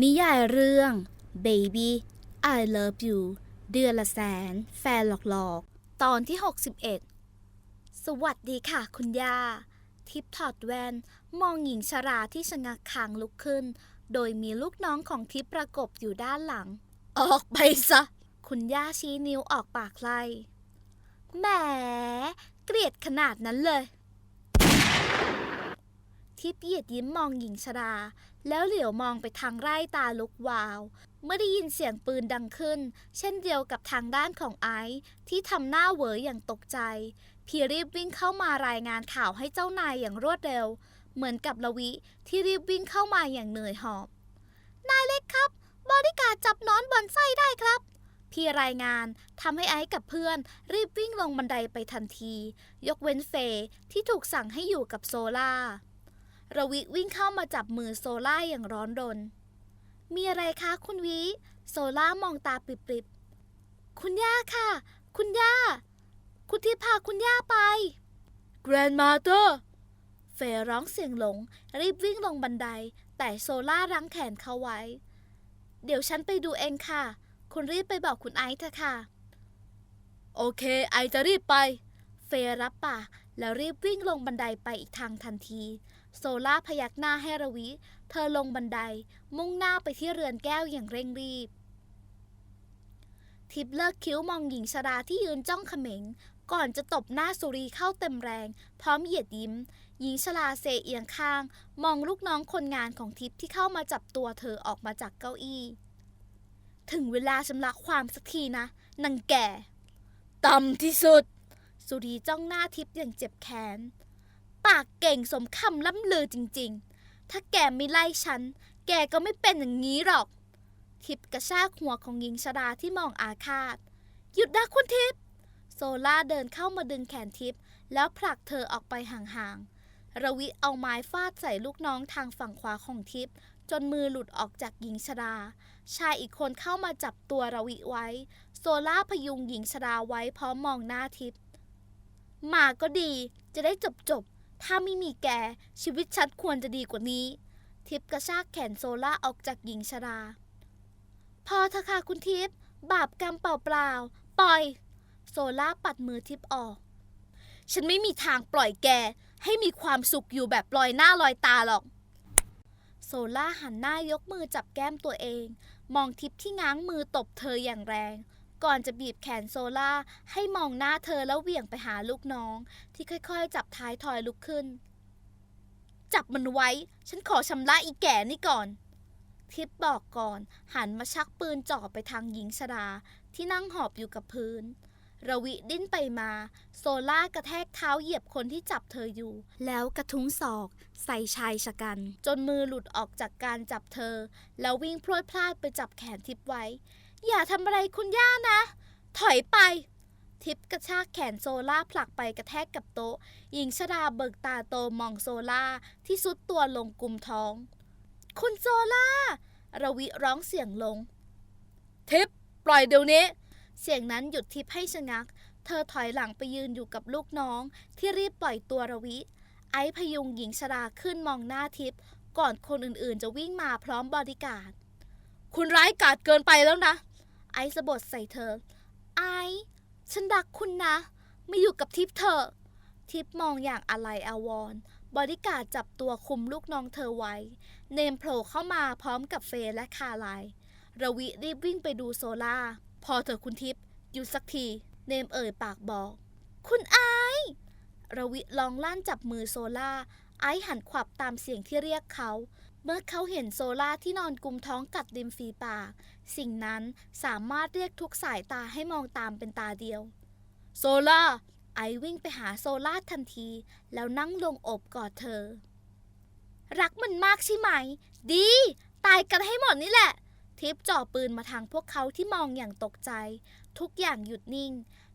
นิยายเรื่อง Baby I Love You เดือนละแสน แฟนหลอกๆ ตอนที่ 61 สวัสดีค่ะคุณย่า ทิปถอดแว่น มองหญิงชราที่ชะงักคางลุกขึ้น โดยมีลูกน้องของทิปประกบอยู่ด้านหลัง ออกไปซะ คุณย่าชี้นิ้วออกปากไล่แหม เกลียดขนาดนั้นเลย ทิพย์เหยียดยิ้มมองหญิงชรา แล้วเหลียวมองไปทางไร่ตาลุกวาว เมื่อได้ยินเสียงปืนดังขึ้น เช่นเดียวกับทางด้านของไอซ์ที่ทำหน้าเหวออย่างตกใจ พีรีบวิ่งเข้ามารายงานข่าวให้เจ้านายอย่างรวดเร็ว เหมือนกับละวิที่รีบวิ่งเข้ามาอย่างเหนื่อยหอบ นายเล็กครับ บริการดจับนอนบอนไส้ได้ครับพี่รายงานทำให้ไอซ์กับเพื่อนรีบวิ่งลงบันไดไปทันที ยกเว้นเฟย์ที่ถูกสั่งให้อยู่กับโซล่า ระวิวิ่งเข้ามาจับมือโซล่าอย่างร้อนรน มีอะไรคะคุณวิ โซล่ามองตาปริบๆ คุณย่าค่ะ คุณย่า คุณทิพย์พาคุณย่าไป Grandmother เฟยร้องเสียงหลง รีบวิ่งลงบันได แต่โซล่ารั้งแขนเขาไว้ เดี๋ยวฉันไปดูเองค่ะ คุณรีบไปบอกคุณไอซ์เถอะค่ะ โอเค ไอจะรีบไป เฟยรับปากแล้วรีบวิ่งลงบันไดไปอีกทางทันที โซล่าพยักหน้าให้ระวิ เธอลงบันได มุ่งหน้าไปที่เรือนแก้วอย่างเร่งรีบ ทิพย์เลิกคิ้วมองหญิงชราที่ยืนจ้องเขม็ง ก่อนจะตบหน้าสุรีเข้าเต็มแรง พร้อมเหยียดยิ้ม หญิงชราเซเอียงข้าง มองลูกน้องคนงานของทิพย์ที่เข้ามาจับตัวเธอออกมาจากเก้าอี้ ถึงเวลาชำระความสักทีนะนางแก่ ต่ำที่สุด สุรีจ้องหน้าทิพย์อย่างเจ็บแค้น ปากเก่งสมคำล่ำลือจริงๆ ถ้าแกไม่ไล่ฉัน แกก็ไม่เป็นอย่างนี้หรอก ทิพกระชากหัวของหญิงชราที่มองอาฆาต หยุดนะคุณทิพโซล่าเดินเข้ามาดึงแขนทิพแล้วผลักเธอออกไปห่างๆ ระวิเอาไม้ฟาดใส่ลูกน้องทางฝั่งขวาของทิพจนมือหลุดออกจากหญิงชรา ชายอีกคนเข้ามาจับตัวระวิไว้ โซล่าพยุงหญิงชราไว้พร้อมมองหน้าทิพมาก็ดีจะได้จบจบ ถ้าไม่มีแก ชีวิตฉันควรจะดีกว่านี้ ทิพย์กระชากแขนโซล่าออกจากหญิงชรา พอเถอะค่ะคุณทิพย์บาปกรรมเปล่าๆ ปล่อย โซล่าปัดมือทิพย์ออก ฉันไม่มีทางปล่อยแก ให้มีความสุขอยู่แบบลอยหน้าลอยตาหรอก โซล่าหันหน้ายกมือจับแก้มตัวเอง มองทิพย์ที่ง้างมือตบเธออย่างแรง ก่อนจะบีบแขนโซล่าให้มองหน้าเธอแล้วเหวี่ยงไปหาลูกน้อง ที่ค่อยๆ จับท้ายทอยลุกขึ้น จับมันไว้ ฉันขอชำระอีแก่นี่ก่อน ทิพบอกก่อน หันมาชักปืนจ่อไปทางหญิงชราที่นั่งหอบอยู่กับพื้นระวิดิ้นไปมา โซล่ากระแทกเท้าเหยียบคนที่จับเธออยู่ แล้วกระทุ้งศอก ใส่ชายชะกัน จนมือหลุดออกจากการจับเธอ แล้ววิ่งพรวดพลาดไปจับแขนทิพไว้ อย่าทำอะไรคุณย่านะ ถอยไป ทิพย์กระชากแขนโซล่าผลักไปกระแทกกับโต๊ะ หญิงชราเบิกตาโตมองโซล่าที่สุดตัวลงกุมท้อง คุณโซล่าระวิร้องเสียงลง ทิพย์ปล่อยเดี๋ยวนี้ เสียงนั้นหยุดทิพย์ให้ชะงัก เธอถอยหลังไปยืนอยู่กับลูกน้อง ที่รีบปล่อยตัวระวิ ไอพยุงหญิงชราขึ้นมองหน้าทิพย์ก่อนคนอื่นๆ จะวิ่งมาพร้อมบอดี้การ์ด คุณร้ายกาจเกินไปแล้วนะ ไอซ์สะบดใส่เธอ ไอซ์ฉันรักคุณนะ ไม่อยู่กับทิพย์เถอะทิพย์มองอย่างอะไรอาวรณ์บอดี้การ์ดจับตัวคุมลูกน้องเธอไว้ เนมโผล่เข้ามาพร้อมกับเฟย์และคาไลระวิรีบวิ่งไปดูโซล่า พอเถอคุณทิพย์หยุดสักที เนมเอ่ยปากบอก คุณไอระวิลองลั่นจับมือโซล่า ไอหันขวับตามเสียงที่เรียกเขา เมื่อเขาเห็นโซล่าที่นอนกุมท้องกัดริมฝีปาก สิ่งนั้นสามารถเรียกทุกสายตาให้มองตามเป็นตาเดียว โซล่า ไอวิ่งไปหาโซล่าทันที แล้วนั่งลงอบกอดเธอ รักมันมากใช่ไหม ดี ตายกันให้หมดนี่แหละ ทิปจ่อปืนมาทางพวกเขาที่มองอย่างตกใจ ทุกอย่างหยุดนิ่ง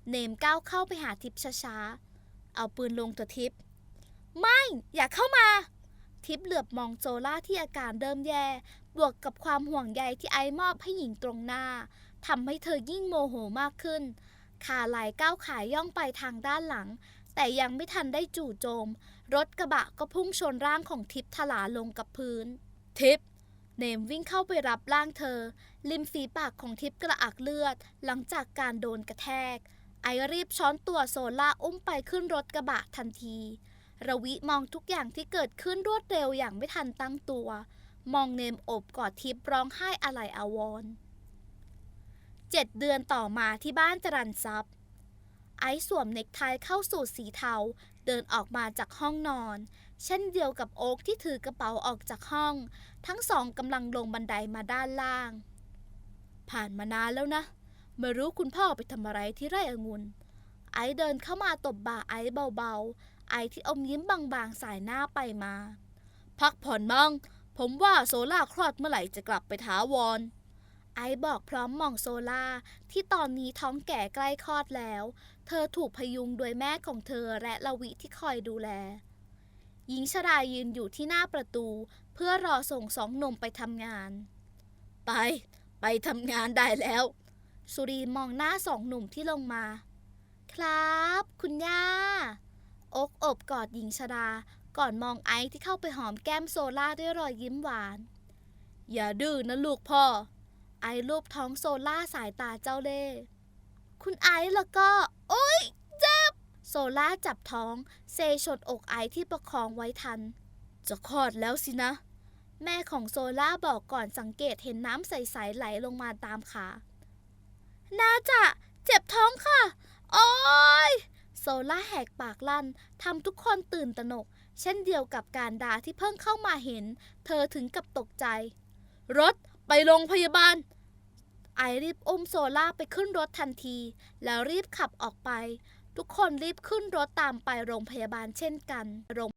เนมก้าวเข้าไปหาทิปช้าๆ เอาปืนลงเถอะทิป ไม่ อย่าเข้ามา ทิปเหลือบมองโซล่าที่อาการเริ่มแย่ บวกกับความห่วงใยที่ไอมอบให้หญิงตรงหน้าทำให้เธอยิ่งโมโหมากขึ้น ขาไหลก้าวขายย่องไปทางด้านหลัง แต่ยังไม่ทันได้จู่โจม รถกระบะก็พุ่งชนร่างของทิพถลาลงกับพื้น ทิพเนมวิ่งเข้าไปรับร่างเธอ ริมฝีปากของทิพกระอักเลือด หลังจากการโดนกระแทก ไอรีบช้อนตัวโซล่าอุ้มไปขึ้นรถกระบะทันที ระวิมองทุกอย่างที่เกิดขึ้นรวดเร็วอย่างไม่ทันตั้งตัว มองเนมอบกอดทิพย์ร้องไห้อะไรอาวรณ์เจ็ดเดือนต่อมาที่บ้านจรันทรัพย์ ไอซ์สวมเน็กไทเข้าสู่สีเทา เดินออกมาจากห้องนอน เช่นเดียวกับโอ๊กที่ถือกระเป๋าออกจากห้อง ทั้งสองกำลังลงบันไดมาด้านล่าง ผ่านมานานแล้วนะ ไม่รู้คุณพ่อไปทำอะไรที่ไร่องุ่นไอซ์เดินเข้ามาตบบ่าไอซ์เบาๆ ไอที่อมยิ้มบางๆสายหน้าไปมา พักผ่อนมั่งผมว่าโซล่าคลอดเมื่อไหร่จะกลับไปถาวร ไอบอกพร้อมมองโซล่าที่ตอนนี้ท้องแก่ใกล้คลอดแล้ว เธอถูกพยุงโดยแม่ของเธอและละวิที่คอยดูแล หญิงชรายืนอยู่ที่หน้าประตู เพื่อรอส่งสองหนุ่มไปทำงาน ไป ไปทำงานได้แล้ว สุรีมองหน้าสองหนุ่มที่ลงมา ครับ คุณย่า อกอบกอดหญิงชรา ก่อนมองไอซ์ที่เข้าไปหอมแก้มโซล่าด้วยรอยยิ้มหวาน อย่าดื้อนะลูกพ่อ ไอซ์ลูบท้องโซล่าสายตาเจ้าเล่ห์คุณไอซ์แล้วก็ โอ๊ยเจ็บ โซล่าจับท้อง เซชดอกไอซ์ที่ประคองไว้ทัน จะคลอดแล้วสินะ แม่ของโซล่าบอกก่อนสังเกตเห็นน้ำใสๆไหลลงมาตามขา น่าจะ เจ็บท้องค่ะ โอ๊ย ล่าแหกปากลั่นทำทุกคนตื่นตระหนก เช่นเดียวกับการดาที่เพิ่งเข้ามาเห็น เธอถึงกับตกใจ รถไปโรงพยาบาล ไอรีบอุ้มโซล่าไปขึ้นรถทันที แล้วรีบขับออกไป ทุกคนรีบขึ้นรถตามไปโรงพยาบาลเช่นกันโรง